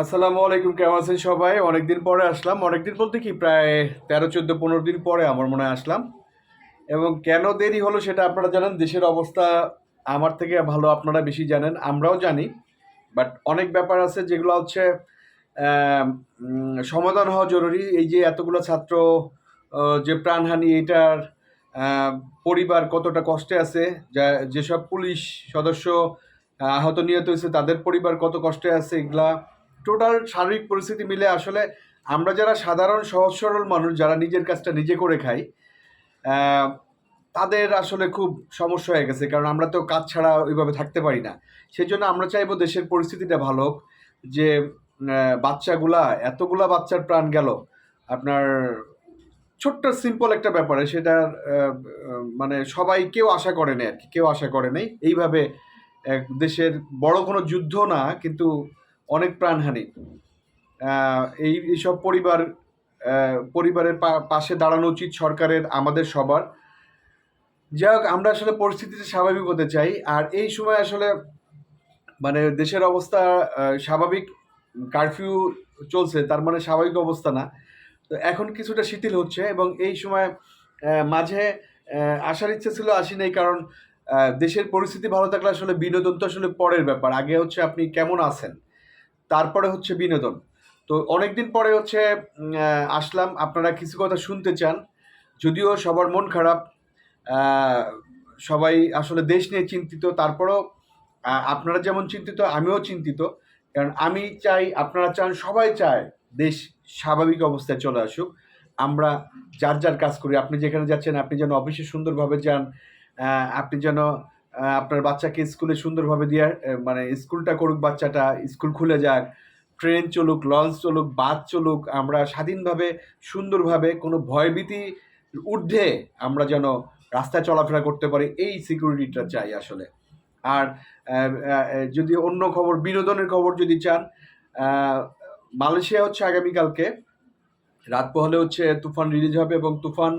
আসসালামু আলাইকুম, কেমন আছেন সবাই? অনেকদিন পরে আসলাম। অনেকদিন বলতে কি, প্রায় তেরো, চোদ্দ, পনেরো দিন পরে আমার মনে হয় আসলাম। এবং কেন দেরি হলো সেটা আপনারা জানেন, দেশের অবস্থা আমার থেকে ভালো আপনারা বেশি জানেন, আমরাও জানি। বাট অনেক ব্যাপার আছে যেগুলো হচ্ছে সমাধান হওয়া জরুরি। এই যে এতগুলো ছাত্র যে প্রাণহানি এটার পরিবার কতটা কষ্টে আছে, যা, যেসব পুলিশ সদস্য আহত নিহত হয়েছে, তাদের পরিবার কত কষ্টে আছে, এগুলা টোটাল শারীরিক পরিস্থিতি মিলে আসলে আমরা যারা সাধারণ, সহজ, সরল মানুষ, যারা নিজের কাজটা নিজে করে খাই তাদের আসলে খুব সমস্যা হয়ে গেছে। কারণ আমরা তো কাজ ছাড়া ওইভাবে থাকতে পারি না। সেই জন্য আমরা চাইব দেশের পরিস্থিতিটা ভালো হোক। যে বাচ্চাগুলা, এতগুলা বাচ্চার প্রাণ গেল, আপনার ছোট্ট সিম্পল একটা ব্যাপারে সেটা মানে সবাই কেউ আশা করে নাই আর কি। কেউ আশা করে নাই। এইভাবে দেশের বড় কোনো যুদ্ধ না, কিন্তু অনেক প্রাণহানি। এই, এইসব পরিবার পরিবারের পাশে দাঁড়ানো উচিত সরকারের, আমাদের সবার। যাই হোক, আমরা আসলে পরিস্থিতিটা স্বাভাবিক হতে চাই। আর এই সময় আসলে মানে দেশের অবস্থা স্বাভাবিক কারফিউ চলছে, তার মানে স্বাভাবিক অবস্থা না। তো এখন কিছুটা শিথিল হচ্ছে এবং এই সময় মাঝে আসার ইচ্ছে ছিল আসি নাই কারণ দেশের পরিস্থিতি ভালো থাকলে আসলে বিনোদন তো আসলে পরের ব্যাপার। আগে হচ্ছে আপনি কেমন আছেন? তারপরে হচ্ছে বিনোদন। তো অনেকদিন পরে হচ্ছে আসলাম। আপনারা কিছু কথা শুনতে চান। যদিও সবার মন খারাপ সবাই আসলে দেশ নিয়ে চিন্তিত। তারপরেও আপনারা যেমন চিন্তিত, আমিও চিন্তিত। কারণ আমি চাই, আপনারা চান, সবাই চায় দেশ স্বাভাবিক অবস্থায় চলে আসুক। আমরা যার যার কাজ করি, আপনি যেখানে যাচ্ছেন, আপনি যেন অফিসে সুন্দরভাবে যান আপনি যেন আপনার বাচ্চাকে স্কুলে সুন্দরভাবে দিয়ে মানে স্কুলটা করুক বাচ্চাটা, স্কুল খুলে যাক, ট্রেন চলুক, লঞ্চ চলুক, বাস চলুক, আমরা স্বাধীনভাবে, সুন্দরভাবে কোনো ভয়ভীতি ঊর্ধ্বে আমরা যেন রাস্তায় চলাফেরা করতে পারি, এই সিকিউরিটিটা চাই আসলে। আর যদি অন্য খবর, বিনোদনের খবর যদি চান মালয়েশিয়া হচ্ছে আগামীকালকে, রাত পোহালে হচ্ছে তুফান রিলিজ হবে এবং তুফান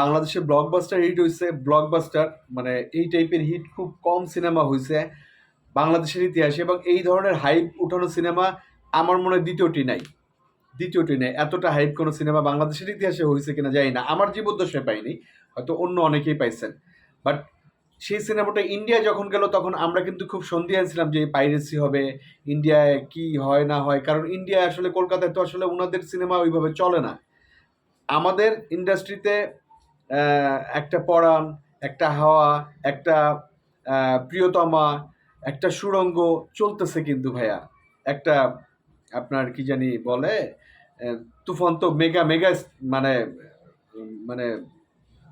বাংলাদেশে ব্লকবাস্টার হিট হয়েছে ব্লকবাস্টার মানে এই টাইপের হিট খুব কম সিনেমা হয়েছে বাংলাদেশের ইতিহাসে এবং এই ধরনের হাইপ উঠানো সিনেমা আমার মনে হয় দ্বিতীয়টি নাই। দ্বিতীয়টি নেই। এতটা হাইপ কোনো সিনেমা বাংলাদেশের ইতিহাসে হয়েছে কিনা জানি না। আমার জীবদ্দশায় পাইনি, হয়তো অন্য অনেকেই পাইছেন। বাট সেই সিনেমাটা ইন্ডিয়া যখন গেল, তখন আমরা কিন্তু খুব সন্ধিয়ান ছিলাম যে পাইরেসি হবে ইন্ডিয়ায় কি হয় না হয়। কারণ ইন্ডিয়া আসলে কলকাতায় তো আসলে ওনাদের সিনেমা ওইভাবে চলে না। আমাদের ইন্ডাস্ট্রিতে একটা পরাণ, একটা হাওয়া, একটা প্রিয়তমা, একটা সুরঙ্গ চলতেছে কিন্তু ভাইয়া। একটা আপনার কি জানি বলে তুফান তো মেগা মেগা মানে মানে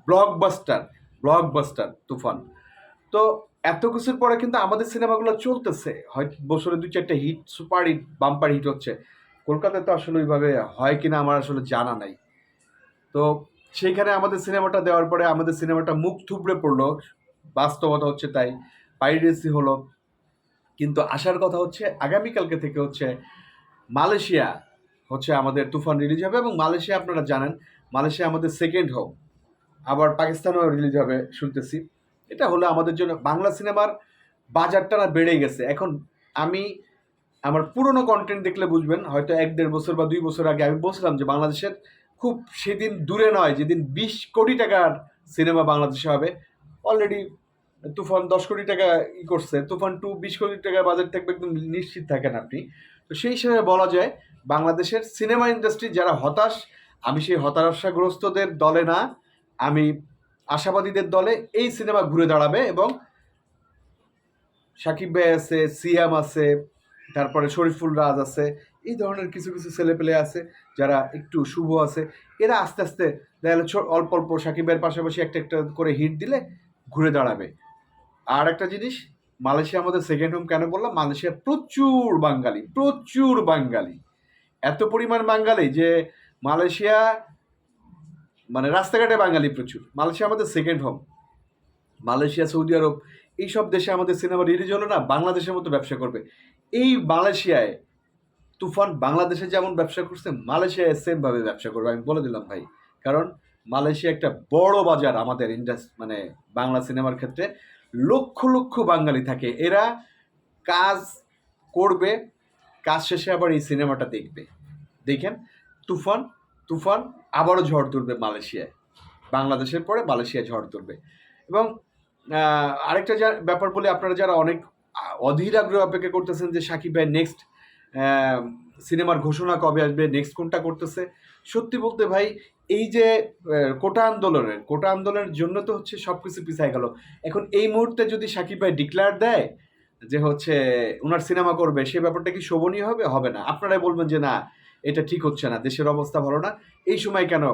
ব্লকবাস্টার ব্লকবাস্টার তুফান। তো এত কিছুর পরে কিন্তু আমাদের সিনেমাগুলো চলতেছে। হয়তো বছরে দু চারটে hit super hit bumper hit হচ্ছে। কলকাতায় তো আসলে ওইভাবে হয় কিনা আমার আসলে জানা নাই। তো সেইখানে আমাদের সিনেমাটা দেওয়ার পরে আমাদের সিনেমাটা মুখ থুবড়ে পড়ল। বাস্তবতা হচ্ছে তাই পাইরেসি হলো। কিন্তু আসার কথা হচ্ছে, আগামীকালকে থেকে হচ্ছে মালয়েশিয়া হচ্ছে আমাদের তুফান রিলিজ হবে এবং মালয়েশিয়া আপনারা জানেন, মালয়েশিয়া আমাদের সেকেন্ড হোম আবার পাকিস্তানও রিলিজ হবে, শুনতেছি। এটা হলো আমাদের জন্য, বাংলা সিনেমার বাজারটা না বেড়ে গেছে। এখন আমি আমার পুরনো কন্টেন্ট দেখলে বুঝবেন, হয়তো এক দেড় বছর বা দুই বছর আগে আমি বলছিলাম যে বাংলাদেশের খুব সেদিন দূরে নয়, যেদিন বিশ কোটি টাকার সিনেমা বাংলাদেশে হবে। অলরেডি তুফান দশ কোটি টাকা ই করছে, তুফান টু বিশ কোটি টাকা বাজেট থাকবে একদম নিশ্চিত থাকেন আপনি। তো সেই হিসাবে বলা যায়, বাংলাদেশের সিনেমা ইন্ডাস্ট্রি যারা হতাশ, আমি সেই হতাশাগ্রস্তদের দলে না, আমি আশাবাদীদের দলে এই সিনেমা ঘুরে দাঁড়াবে এবং সাকিব ভাই আছে, সিয়াম আছে, তারপরে শরীফুল রাজ আছে এই ধরনের কিছু কিছু ছেলেপেলে আছে যারা একটু শুভ আছে। এরা আস্তে আস্তে দেখা গেলো অল্প অল্প সাকিবের পাশাপাশি একটা একটা করে হিট দিলে ঘুরে দাঁড়াবে। আর একটা জিনিস, মালয়েশিয়া আমাদের সেকেন্ড হোম কেন বললাম? মালয়েশিয়া প্রচুর বাঙালি প্রচুর বাঙালি। এত পরিমাণ বাঙালি যে মালয়েশিয়া মানে রাস্তাঘাটে বাঙালি প্রচুর। মালয়েশিয়া আমাদের second home Malaysia, Saudi Arab, এইসব দেশে আমাদের সিনেমা রিলিজ হলো না, বাংলাদেশের মতো ব্যবসা করবে। এই মালয়েশিয়ায় তুফান বাংলাদেশে যেমন ব্যবসা করছে মালয়েশিয়ায় সেমভাবে ব্যবসা করবে। আমি বলে দিলাম ভাই, কারণ মালয়েশিয়া একটা বড় বাজার আমাদের ইন্ডাস্ট মানে বাংলা সিনেমার ক্ষেত্রে। লক্ষ লক্ষ বাঙালি থাকে, এরা কাজ করবে, কাজ শেষে আবার এই সিনেমাটা দেখবে। দেখেন, তুফান তুফান আবারও ঝড় তুলবে মালয়েশিয়ায়। বাংলাদেশের পরে মালয়েশিয়া ঝড় তুলবে। এবং আরেকটা যা, ব্যাপার বলে আপনারা যারা অনেক অধীর আগ্রহ অপেক্ষা করতেছেন যে সাকিব ভাই নেক্সট সিনেমার ঘোষণা কবে আসবে নেক্সট কোনটা করতেছে? সত্যি বলতে ভাই, এই যে কোটা আন্দোলনের কোটা আন্দোলনের জন্য তো হচ্ছে সব কিছু পিছায় গেল। এখন এই মুহূর্তে যদি সাকিব ভাই ডিক্লেয়ার দেয় যে হচ্ছে ওনার সিনেমা করবে, সে ব্যাপারটা কি শোভনীয় হবে? হবে না। আপনারাই বলবেন যে না, এটা ঠিক হচ্ছে না, দেশের অবস্থা ভালো না। এই সময় কেন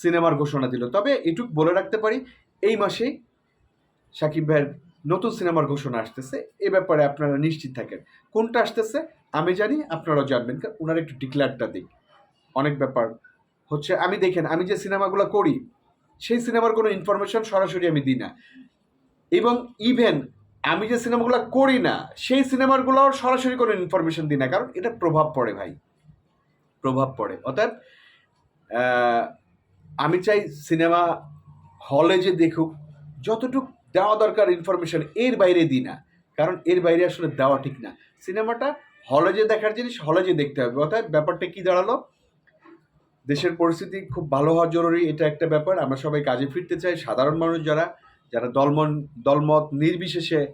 সিনেমার ঘোষণা দিল? তবে এটুক বলে রাখতে পারি, এই মাসেই সাকিব ভাইয়ের নতুন সিনেমার ঘোষণা আসতেছে, এ ব্যাপারে আপনারা নিশ্চিত থাকেন। কোনটা আসতেছে, আমি জানি, আপনারাও জানবেন কারণ ওনার একটু ডিক্লেয়ারটা দিই অনেক ব্যাপার। হচ্ছে, আমি দেখেন, আমি যে সিনেমাগুলো করি, সেই সিনেমার কোনো ইনফরমেশন সরাসরি আমি দিই না। এবং ইভেন আমি যে সিনেমাগুলো করি না, সেই সিনেমাগুলোর সরাসরি কোনো ইনফরমেশন দিই না, কারণ এটা প্রভাব পড়ে ভাই। প্রভাব পড়ে। অর্থাৎ আমি চাই সিনেমা হলে যে দেখুক, যতটুকু দেওয়া দরকার ইনফরমেশন এর বাইরে দিই না। কারণ এর বাইরে আসলে দেওয়া ঠিক না। সিনেমাটা হলে যে দেখার জিনিস হলে যে দেখতে হবে। অর্থাৎ ব্যাপারটা কি দাঁড়াল? দেশের পরিস্থিতি খুব ভালো হওয়া জরুরি, এটা একটা ব্যাপার। আমরা সবাই কাজে ফিরতে চাই। সাধারণ মানুষ যারা যারা দলমন, দলমত নির্বিশেষে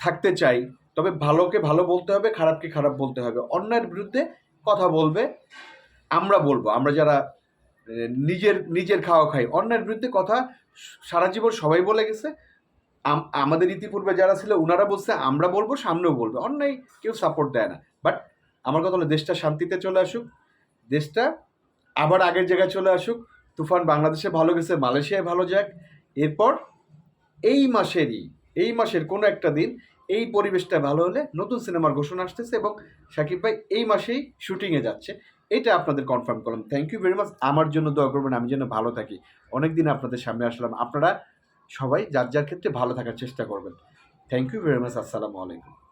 থাকতে চাই, তবে ভালোকে ভালো বলতে হবে, খারাপকে খারাপ বলতে হবে। অন্যায়ের বিরুদ্ধে কথা বলবে, আমরা বলব। আমরা যারা নিজের নিজের খাওয়া খাই। অন্যের বিরুদ্ধে কথা সারা জীবন সবাই বলে গেছে। আমাদের ইতিপূর্বে যারা ছিল ওনারা বলছে, আমরা বলব, সামনেও বলবে। অন্যায় কেউ সাপোর্ট দেয় না। বাট আমার কথা হলো, দেশটা শান্তিতে চলে আসুক। দেশটা আবার আগের জায়গায় চলে আসুক। তুফান বাংলাদেশে ভালো গেছে, মালয়েশিয়ায় ভালো যাক। এরপর এই মাসেরই, এই মাসের কোনো একটা দিন এই পরিবেশটা ভালো হলে নতুন সিনেমার ঘোষণা আসতেছে এবং সাকিব ভাই এই মাসেই শুটিংয়ে যাচ্ছে। এটা আপনাদের কনফার্ম করলাম। থ্যাংক ইউ ভেরি মাচ আমার জন্য দোয়া করবেন, আমি যেন ভালো থাকি। অনেক দিন আপনাদের সামনে আসলাম। আপনারা সবাই যার যার ক্ষেত্রে ভালো থাকার চেষ্টা করবেন। থ্যাংক ইউ ভেরি মাচ আসসালামু আলাইকুম।